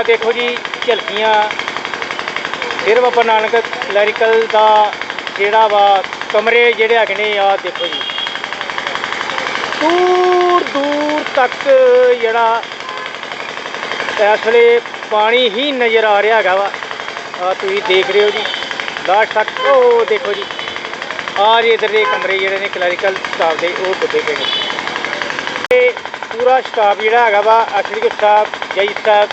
ਆ ਦੇਖੋ ਜੀ, ਝਲਕੀਆਂ। ਫਿਰ ਬਾਬਾ ਨਾਨਕ ਕਲੈਰੀਕਲ ਦਾ ਜਿਹੜਾ ਵਾ, ਕਮਰੇ ਜਿਹੜੇ ਹੈਗੇ ਨੇ ਆ ਦੇਖੋ ਜੀ। ਦੂਰ ਦੂਰ ਤੱਕ ਜਿਹੜਾ ਇਸ ਵੇਲੇ ਪਾਣੀ ਹੀ ਨਜ਼ਰ ਆ ਰਿਹਾ ਹੈਗਾ ਵਾ। ਆ ਤੁਸੀਂ ਦੇਖ ਰਹੇ ਹੋ ਜੀ। ਲਾਸਟ ਤੱਕ, ਉਹ ਦੇਖੋ ਜੀ। ਆ ਜੀ ਇਧਰ ਦੇ ਕਮਰੇ ਜਿਹੜੇ ਨੇ ਕਲੈਰੀਕਲ ਸਟਾਫ ਦੇ, ਉਹ ਡੁੱਬੇ ਪਏ ਨੇ। ਤੇ ਪੂਰਾ ਸਟਾਫ ਜਿਹੜਾ ਹੈਗਾ ਵਾ ਅਖੜੀ ਸਟਾਫ ਜਈ ਸਾਹਿਬ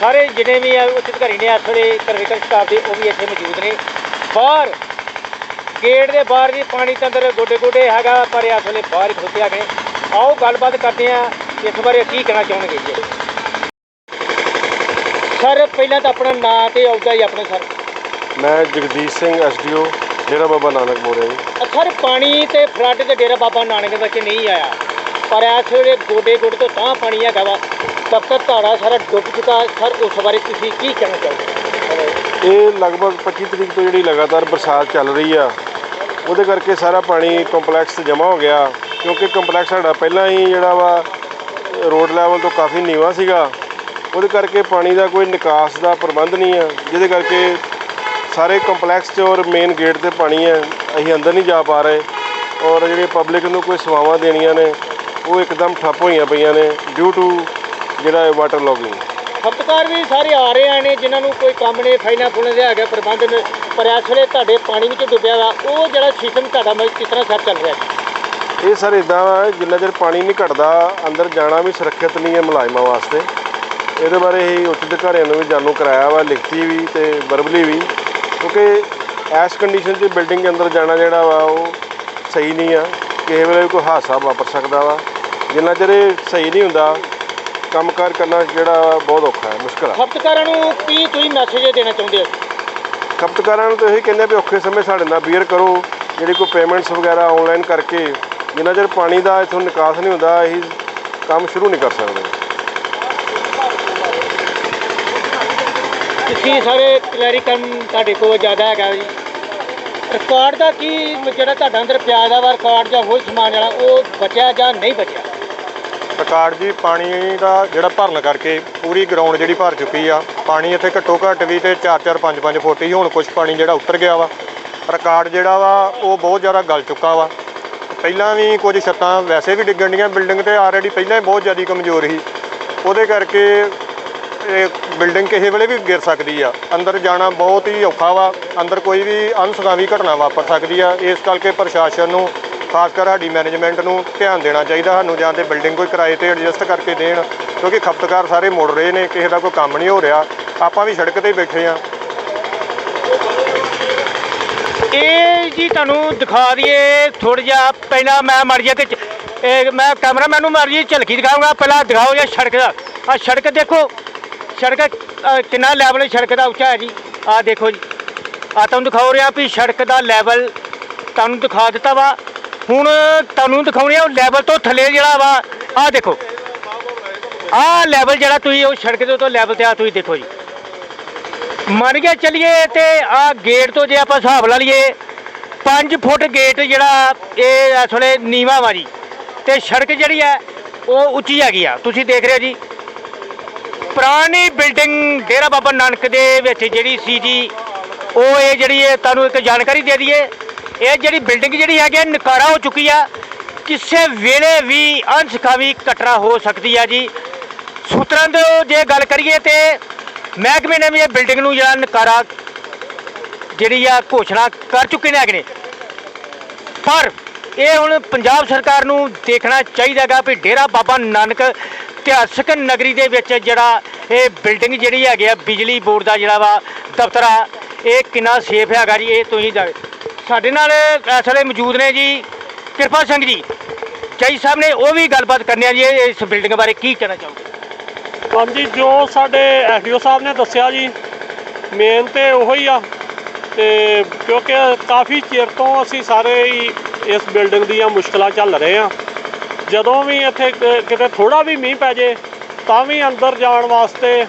ਸਾਰੇ ਜਿਨੇ ਵੀ ਉੱਚ ਅਧਿਕਾਰੀ ਨੇ ਇਸ ਵੇਲੇ ਕਲੈਰੀਕਲ ਸਟਾਫ ਦੇ ਉਹ ਵੀ ਇੱਥੇ ਮੌਜੂਦ ਨੇ। ਬਾਹਰ ਗੇਟ ਦੇ ਬਾਹਰ ਜੀ ਪਾਣੀ ਤਾਂ ਅੰਦਰ ਗੋਡੇ ਗੋਡੇ ਹੈਗਾ ਪਰ ਇਸ ਵੇਲੇ ਬਾਹਰ ਹੀ ਖੋਤੇ ਹੈਗੇ ਨੇ ਆਓ ਗੱਲਬਾਤ ਕਰਦੇ ਆ ਇਸ ਬਾਰੇ ਕੀ ਕਹਿਣਾ ਚਾਹਣਗੇ ਜੀ? ਸਰ ਪਹਿਲਾਂ ਤਾਂ ਆਪਣਾ ਨਾਂ ਤੇ ਆਉਗਾ ਜੀ ਆਪਣੇ ਸਰ। ਮੈਂ ਜਗਦੀਸ਼ ਸਿੰਘ ਐਸਡੀਓ ਡੇਰਾ ਬਾਬਾ ਨਾਨਕ ਬੋਲ ਰਿਹਾ ਜੀ। ਸਰ ਪਾਣੀ ਤੇ ਫਲੱਡ ਤੇ ਡੇਰਾ ਬਾਬਾ ਨਾਨਕ ਦੇ ਵਿੱਚ ਨਹੀਂ ਆਇਆ। ਪਰ ਇਸ ਵੇਲੇ ਗੋਡੇ ਗੋਡੇ ਤੋਂ ਤਾਂ ਪਾਣੀ ਹੈਗਾ ਵਾ। ਦਫ਼ਤਰ ਧਾਰਾ ਸਾਰਾ ਡੁੱਬ ਚੁੱਕਾ। ਸਰ, ਉਸ ਬਾਰੇ ਤੁਸੀਂ ਕੀ ਕਹਿਣਾ ਚਾਹੋਗੇ? ਇਹ ਲਗਭਗ 25 ਤਰੀਕ ਤੋਂ ਜਿਹੜੀ ਲਗਾਤਾਰ ਬਰਸਾਤ ਚੱਲ ਰਹੀ ਆ, ਉਹਦੇ ਕਰਕੇ ਸਾਰਾ ਪਾਣੀ ਕੰਪਲੈਕਸ 'ਚ ਜਮ੍ਹਾਂ ਹੋ ਗਿਆ, ਕਿਉਂਕਿ ਕੰਪਲੈਕਸ ਸਾਡਾ ਪਹਿਲਾਂ ਹੀ ਜਿਹੜਾ ਵਾ, ਰੋਡ ਲੈਵਲ ਤੋਂ ਕਾਫੀ ਨੀਵਾ ਸੀਗਾ। ਉਹਦੇ ਕਰਕੇ ਪਾਣੀ ਦਾ ਕੋਈ ਨਿਕਾਸ ਦਾ ਪ੍ਰਬੰਧ ਨਹੀਂ ਆ, ਜਿਹਦੇ ਕਰਕੇ ਸਾਰੇ ਕੰਪਲੈਕਸ 'ਚ ਔਰ ਮੇਨ ਗੇਟ ਤੇ ਪਾਣੀ ਹੈ, ਅਸੀਂ ਅੰਦਰ ਨਹੀਂ ਜਾ ਪਾ ਰਹੇ। ਔਰ ਜਿਹੜੇ ਪਬਲਿਕ ਨੂੰ ਕੋਈ ਸੇਵਾਵਾਂ ਦੇਣੀਆਂ ਨੇ ਉਹ ਇੱਕਦਮ ਠੱਪ ਹੋਈਆਂ ਪਈਆਂ ਨੇ ਡਿਊ ਟੂ ਜਿਹੜਾ ਵਾਟਰ ਲੌਗਿੰਗ ਖਪਤਕਾਰ ਵੀ ਸਾਰੇ ਆ ਰਹੇ ਨੇ ਜਿਨ੍ਹਾਂ ਨੂੰ ਕੋਈ ਕੰਮ ਨੇ ਫਾਈਨਾਂ ਫੁਲਾਂ ਦੇ ਹੈਗੇ ਪ੍ਰਬੰਧ ਨੇ। ਪਰ ਇਸ ਵੇਲੇ ਤੁਹਾਡੇ ਪਾਣੀ ਵਿੱਚ ਡੁੱਬਿਆ ਵਾ ਉਹ ਜਿਹੜਾ ਸਿਸਟਮ ਤੁਹਾਡਾ ਮਤਲਬ ਕਿਸ ਤਰ੍ਹਾਂ ਸਰ ਚੱਲ ਰਿਹਾ ਹੈ? ਇਹ ਸਰ ਇਦਾਂ ਜਿੰਨਾ ਚਿਰ ਪਾਣੀ ਨਹੀਂ ਘਟਦਾ ਅੰਦਰ ਜਾਣਾ ਵੀ ਸੁਰੱਖਿਅਤ ਨਹੀਂ ਹੈ ਮੁਲਾਜ਼ਮਾਂ ਵਾਸਤੇ। ਇਹਦੇ ਬਾਰੇ ਹੀ ਉੱਚ ਅਧਿਕਾਰੀਆਂ ਨੂੰ ਵੀ ਜਾਣੂ ਕਰਾਇਆ ਵਾ ਲਿਖਤੀ ਵੀ ਤੇ ਵਰਬਲੀ ਵੀ। ਕਿਉਂਕਿ ਐਸ ਕੰਡੀਸ਼ਨ 'ਚ ਬਿਲਡਿੰਗ ਦੇ ਅੰਦਰ ਜਾਣਾ ਜਿਹੜਾ ਵਾ ਉਹ ਸਹੀ ਨਹੀਂ ਆ। ਕਿਸੇ ਵੇਲੇ ਕੋਈ ਹਾਦਸਾ ਵਾਪਰ ਸਕਦਾ ਵਾ। ਜਿੰਨਾ ਚਿਰ ਇਹ ਸਹੀ ਨਹੀਂ ਹੁੰਦਾ ਕੰਮਕਾਰ ਕਰਨਾ ਜਿਹੜਾ ਬਹੁਤ ਔਖਾ ਹੈ ਮੁਸ਼ਕਲ ਆ। ਖਪਤਕਾਰਾਂ ਨੂੰ ਕੀ ਤੁਸੀਂ ਮੈਸੇਜ ਦੇਣਾ ਚਾਹੁੰਦੇ ਹੋ? ਖਪਤਕਾਰਾਂ ਨੂੰ ਤਾਂ ਇਹੀ ਕਹਿੰਦੇ ਆ ਵੀ ਔਖੇ ਸਮੇਂ ਸਾਡੇ ਨਾਲ ਬੀਅਰ ਕਰੋ ਜਿਹੜੀ ਕੋਈ ਪੇਮੈਂਟਸ ਵਗੈਰਾ ਆਨਲਾਈਨ ਕਰਕੇ ਜਿੰਨਾ ਚਿਰ ਪਾਣੀ ਦਾ ਇਥੋਂ ਨਿਕਾਸ ਨਹੀਂ ਹੁੰਦਾ ਅਸੀਂ ਕੰਮ ਸ਼ੁਰੂ ਨਹੀਂ ਕਰ ਸਕਦੇ। ਤੁਸੀਂ ਸਾਰੇ ਕਲੈਰੀਕਲ ਤੁਹਾਡੇ ਕੋਲ ਜ਼ਿਆਦਾ ਹੈਗਾ ਜੀ। ਰਿਕਾਰਡ ਦਾ ਕੀ ਜਿਹੜਾ ਤੁਹਾਡਾ ਅੰਦਰ ਪਿਆ ਦਾ ਰਿਕਾਰਡ ਜਾਂ ਹੋਰ ਸਮਾਨ ਵਾਲਾ ਉਹ ਬਚਿਆ ਜਾਂ ਨਹੀਂ ਬਚਿਆ? ਰਿਕਾਰਡ ਜੀ, ਪਾਣੀ ਦਾ ਜਿਹੜਾ ਭਰਨ ਕਰਕੇ ਪੂਰੀ ਗਰਾਊਂਡ ਜਿਹੜੀ ਭਰ ਚੁੱਕੀ ਆ, ਪਾਣੀ ਇੱਥੇ ਘੱਟੋ ਘੱਟ ਵੀ ਤੇ 4-4 5-5 ਫੁੱਟ ਹੀ ਹੁਣ ਕੁਝ ਪਾਣੀ ਜਿਹੜਾ ਉੱਤਰ ਗਿਆ ਵਾ। ਰਿਕਾਰਡ ਜਿਹੜਾ ਵਾ, ਉਹ ਬਹੁਤ ਜ਼ਿਆਦਾ ਗਲ ਚੁੱਕਾ ਵਾ। ਪਹਿਲਾਂ ਵੀ ਕੁਝ ਛੱਤਾਂ ਵੈਸੇ ਵੀ ਡਿੱਗਣ ਡੀਆਂ, ਬਿਲਡਿੰਗ ਤੇ ਆਲਰੇਡੀ ਪਹਿਲਾਂ ਹੀ ਬਹੁਤ ਜ਼ਿਆਦਾ ਕਮਜ਼ੋਰ ਸੀ। ਉਹਦੇ ਕਰਕੇ ਇਹ ਬਿਲਡਿੰਗ ਕਿਸੇ ਵੇਲੇ ਵੀ ਗਿਰ ਸਕਦੀ ਆ। ਅੰਦਰ ਜਾਣਾ ਬਹੁਤ ਹੀ ਔਖਾ ਵਾ। ਅੰਦਰ ਕੋਈ ਵੀ ਅਨਸੁਖਾਵੀ ਘਟਨਾ ਵਾਪਰ ਸਕਦੀ ਆ। ਇਸ ਕਰਕੇ ਪ੍ਰਸ਼ਾਸਨ ਨੂੰ ਖਾਸ ਕਰ ਸਾਡੀ ਮੈਨੇਜਮੈਂਟ ਨੂੰ ਧਿਆਨ ਦੇਣਾ ਚਾਹੀਦਾ, ਸਾਨੂੰ ਜਾਂ ਤੇ ਬਿਲਡਿੰਗ ਕੋਈ ਕਿਰਾਏ ਤੇ ਐਡਜਸਟ ਕਰਕੇ ਦੇਣ, ਕਿਉਂਕਿ ਖਪਤਕਾਰ ਸਾਰੇ ਮੁੜ ਰਹੇ ਨੇ, ਕਿਸੇ ਦਾ ਕੋਈ ਕੰਮ ਨਹੀਂ ਹੋ ਰਿਹਾ, ਆਪਾਂ ਵੀ ਸੜਕ ਤੇ ਬੈਠੇ ਆ ਇਹ ਜੀ ਤੁਹਾਨੂੰ ਦਿਖਾ ਦਈਏ ਥੋੜਾ ਜਿਹਾ, ਪਹਿਲਾਂ ਮੈਂ ਮਰ ਜਾ ਕਿ ਮੈਂ ਕੈਮਰਾਮੈਨ ਨੂੰ ਮਰ ਜੀ ਝਲਕੀ ਦਿਖਾਊਂਗਾ, ਪਹਿਲਾਂ ਦਿਖਾਓ ਜੀ ਸੜਕ ਦਾ ਆ ਸੜਕ ਦੇਖੋ, ਸੜਕ ਕਿੰਨਾ ਲੈਵਲ ਸੜਕ ਦਾ ਉੱਚਾ ਹੈ ਜੀ ਆ ਦੇਖੋ ਜੀ ਆ ਤੁਹਾਨੂੰ ਦਿਖਾਉ ਰਿਹਾ ਵੀ ਸੜਕ ਦਾ ਲੈਵਲ ਤੁਹਾਨੂੰ ਦਿਖਾ ਦਿੱਤਾ ਵਾ ਹੁਣ ਤੁਹਾਨੂੰ ਦਿਖਾਉਣੀ ਆ, ਉਹ ਲੈਵਲ ਤੋਂ ਥੱਲੇ ਜਿਹੜਾ ਵਾ, ਆਹ ਦੇਖੋ। ਆਹ ਲੈਵਲ ਜਿਹੜਾ ਤੁਸੀਂ ਉਹ ਸੜਕ ਦੇ ਤੋਂ ਲੈਵਲ ਤੇ ਆ, ਤੁਸੀਂ ਦੇਖੋ ਜੀ। ਮੰਨ ਕੇ ਚੱਲੀਏ ਤੇ ਆ ਗੇਟ ਤੋਂ ਜੇ ਆਪਾਂ ਹਿਸਾਬ ਲਾ ਲਈਏ 5 ਫੁੱਟ ਗੇਟ ਜਿਹੜਾ ਇਹ ਇਸ ਵੇਲੇ ਨੀਵਾ ਵਾ ਜੀ। ਤੇ ਸੜਕ ਜਿਹੜੀ ਹੈ ਉਹ ਉੱਚੀ ਹੈਗੀ ਆ। ਤੁਸੀਂ ਦੇਖ ਰਹੇ ਹੋ ਜੀ। ਪੁਰਾਣੀ ਬਿਲਡਿੰਗ ਡੇਰਾ ਬਾਬਾ ਨਾਨਕ ਦੇ ਵਿੱਚ ਜਿਹੜੀ ਸੀ ਜੀ, ਉਹ ਇਹ ਜਿਹੜੀ ਹੈ, ਤੁਹਾਨੂੰ ਇੱਕ ਜਾਣਕਾਰੀ ਦੇ ਦਈਏ। ਇਹ ਜਿਹੜੀ ਬਿਲਡਿੰਗ ਜਿਹੜੀ ਹੈਗੀ ਹੈ ਨਕਾਰਾ ਹੋ ਚੁੱਕੀ ਆ। ਕਿਸੇ ਵੇਲੇ ਵੀ ਅਣਸਖਾਵੀ ਘਟਨਾ ਹੋ ਸਕਦੀ ਆ ਜੀ। ਸੂਤਰਾਂ ਤੋਂ ਜੇ ਗੱਲ ਕਰੀਏ ਤੇ ਮਹਿਕਮੇ ਨੇ ਵੀ ਇਹ ਬਿਲਡਿੰਗ ਨੂੰ ਜਿਹੜਾ ਨਕਾਰਾ ਜਿਹੜੀ ਆ ਘੋਸ਼ਣਾ ਕਰ ਚੁੱਕੇ ਨੇ ਹੈਗੇ ਨੇ। ਪਰ ਇਹ ਹੁਣ ਪੰਜਾਬ ਸਰਕਾਰ ਨੂੰ ਦੇਖਣਾ ਚਾਹੀਦਾਗਾ ਵੀ ਡੇਰਾ ਬਾਬਾ ਨਾਨਕ ਇਤਿਹਾਸਕ ਨਗਰੀ ਦੇ ਵਿੱਚ ਜਿਹੜਾ ਇਹ ਬਿਲਡਿੰਗ ਜਿਹੜੀ ਹੈਗੀ ਆ, ਬਿਜਲੀ ਬੋਰਡ ਦਾ ਜਿਹੜਾ ਵਾ ਦਫ਼ਤਰ ਆ, ਇਹ ਕਿੰਨਾ ਸੇਫ ਹੈਗਾ ਜੀ, ਇਹ ਤੁਸੀਂ ਜਾ- ਸਾਡੇ ਨਾਲ ਇਸ ਵੇਲੇ ਮੌਜੂਦ ਨੇ ਜੀ, ਕਿਰਪਾ ਸਿੰਘ ਜੀ। ਚਾਈ ਸਾਹਿਬ ਨੇ ਉਹ ਵੀ ਗੱਲਬਾਤ ਕਰਨੀ ਆ ਜੀ ਇਸ ਬਿਲਡਿੰਗ ਬਾਰੇ ਕੀ ਕਹਿਣਾ ਚਾਹੋਗੇ? ਹਾਂਜੀ, ਜੋ ਸਾਡੇ ਐਫਡੀਓ ਸਾਹਿਬ ਨੇ ਦੱਸਿਆ ਜੀ ਮੇਨ ਤੇ ਉਹੋ ਹੀ ਆ। ਤੇ ਕਿਉਂਕਿ ਕਾਫੀ ਚਿਰ ਤੋਂ ਅਸੀਂ ਸਾਰੇ ਹੀ ਇਸ ਬਿਲਡਿੰਗ ਦੀਆਂ ਮੁਸ਼ਕਲਾਂ ਚੱਲ ਰਹੇ ਆ। ਜਦੋਂ ਵੀ ਇੱਥੇ ਕਿਤੇ ਥੋੜਾ ਵੀ ਮੀਂਹ ਪੈ ਜੇ, ਤਾਂ ਵੀ ਅੰਦਰ ਜਾਣ ਵਾਸਤੇ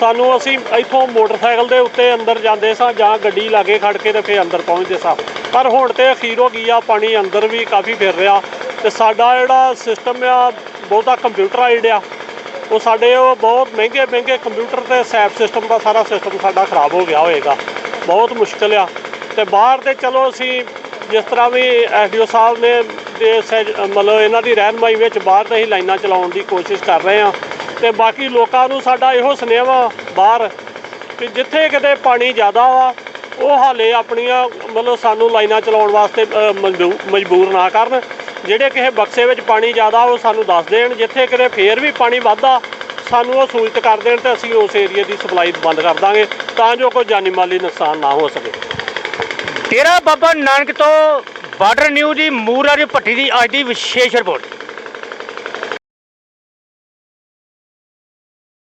ਸਾਨੂੰ ਅਸੀਂ ਇੱਥੋਂ ਮੋਟਰਸਾਈਕਲ ਦੇ ਉੱਤੇ ਅੰਦਰ ਜਾਂਦੇ ਸਾਂ ਜਾਂ ਗੱਡੀ ਲਾਗੇ ਖੜ ਕੇ ਤੇ ਫਿਰ ਅੰਦਰ ਪਹੁੰਚਦੇ ਸਾਂ। ਪਰ ਹੁਣ ਤੇ ਅਖੀਰ ਹੋ ਗਈ ਆ, ਪਾਣੀ ਅੰਦਰ ਵੀ ਕਾਫੀ ਫਿਰ ਰਿਹਾ ਤੇ ਸਾਡਾ ਜਿਹੜਾ ਸਿਸਟਮ ਆ, ਬਹੁਤਾ ਕੰਪਿਊਟਰਾਈਜ਼ਡ ਆ। ਉਹ ਸਾਡੇ ਉਹ ਬਹੁਤ ਮਹਿੰਗੇ ਮਹਿੰਗੇ ਕੰਪਿਊਟਰ ਤੇ ਸੈਪ ਸਿਸਟਮ ਦਾ ਸਾਰਾ ਸਿਸਟਮ ਸਾਡਾ ਖਰਾਬ ਹੋ ਗਿਆ ਹੋਏਗਾ। ਬਹੁਤ ਮੁਸ਼ਕਲ ਆ। ਤੇ ਬਾਹਰ ਤੇ ਚਲੋ ਅਸੀਂ ਜਿਸ ਤਰ੍ਹਾਂ ਵੀ ਐਸਡੀਓ ਸਾਹਿਬ ਨੇ ਮਤਲਬ ਇਹਨਾਂ ਦੀ ਰਹਿਨਮਾਈ ਵਿੱਚ ਬਾਹਰ ਤੇ ਹੀ ਲਾਈਨਾਂ ਚਲਾਉਣ ਦੀ ਕੋਸ਼ਿਸ਼ ਕਰ ਰਹੇ ਹਾਂ। ਤੇ ਬਾਕੀ ਲੋਕਾਂ ਨੂੰ ਸਾਡਾ ਇਹੋ ਸੁਨੇਹਾ ਬਾਹਰ ਕਿ ਜਿੱਥੇ ਕਿਤੇ ਪਾਣੀ ਜ਼ਿਆਦਾ ਵਾ ਉਹ ਹਾਲੇ ਆਪਣੀਆਂ ਮਤਲਬ ਸਾਨੂੰ ਲਾਈਨਾਂ ਚਲਾਉਣ ਵਾਸਤੇ ਅ, ਮਜਬੂਰ ਨਾ ਕਰਨ। ਜਿਹੜੇ ਕਿਸੇ ਬਕਸੇ ਵਿੱਚ ਪਾਣੀ ਜ਼ਿਆਦਾ ਉਹ ਸਾਨੂੰ ਦੱਸ ਦੇਣ। ਜਿੱਥੇ ਕਿਤੇ ਫੇਰ ਵੀ ਪਾਣੀ ਵੱਧਦਾ ਸਾਨੂੰ ਉਹ ਸੂਚਿਤ ਕਰ ਦੇਣ ਤੇ ਅਸੀਂ ਉਸ ਏਰੀਏ ਦੀ ਸਪਲਾਈ ਬੰਦ ਕਰ ਦਾਂਗੇ ਤਾਂ ਜੋ ਕੋਈ ਜਾਨੀ ਮਾਲੀ ਨੁਕਸਾਨ ਨਾ ਹੋ ਸਕੇ। ਤੇਰਾ ਬਾਬਾ ਨਾਨਕ ਤੋਂ ਬਾਰਡਰ ਨਿਊਜ਼ ਦੀ ਮੂਰਾ ਦੀ ਭੱਟੀ ਦੀ ਅੱਜ ਦੀ ਵਿਸ਼ੇਸ਼ ਰਿਪੋਰਟ।